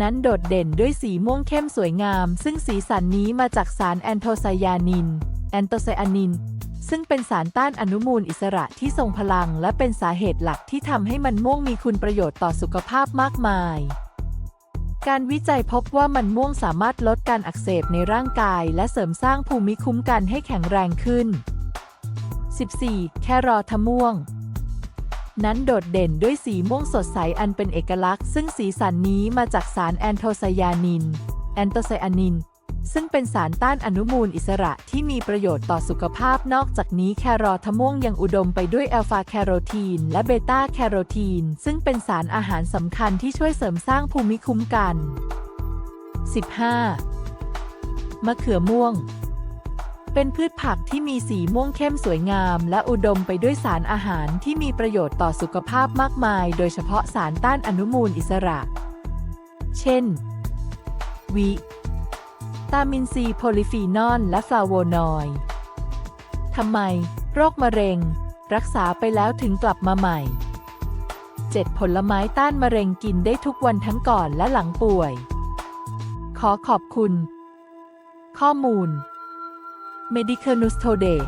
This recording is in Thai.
นั้นโดดเด่นด้วยสีม่วงเข้มสวยงาม ซึ่งสีสันนี้มาจากสารแอนโทไซยานิน แอนโทไซอานิน ซึ่งเป็นสารต้านอนุมูลอิสระที่ทรงพลัง และเป็นสาเหตุหลักที่ทำให้มันม่วงมีคุณประโยชน์ต่อสุขภาพมากมาย การวิจัยพบว่ามันม่วงสามารถลดการอักเสบในร่างกาย และเสริมสร้างภูมิคุ้มกันให้แข็งแรงขึ้น 14. แครอทม่วง นั้นโดดเด่นด้วยสีม่วงสดใสอันเป็นเอกลักษณ์ ซึ่งสีสันนี้มาจากสารแอนโทไซยานิน แอนโทไซอานิน ซึ่งเป็นสารต้านอนุมูลอิสระที่มีประโยชน์ต่อสุขภาพนอกจากนี้แครอทม่วงยังอุดมไปด้วยแอลฟาแคโรทีน และเบต้าแคโรทีน ซึ่งเป็นสารอาหารสำคัญที่ช่วยเสริมสร้างภูมิคุ้มกัน 15. มะเขือม่วง เป็นพืชผักที่มีสีม่วงเข้มสวยงาม และอุดมไปด้วยสารอาหารที่มีประโยชน์ต่อสุขภาพมากมาย โดยเฉพาะสารต้านอนุมูลอิสระ เช่น วิตามินซีโพลิฟีนอลและฟลาโวนอยด์ทำไม โรคมะเร็ง รักษาไปแล้วถึงกลับมาใหม่ 7. ผลไม้ต้านมะเร็งกินได้ทุกวันทั้งก่อนและหลังป่วย ขอขอบคุณ ข้อมูล Medical News Today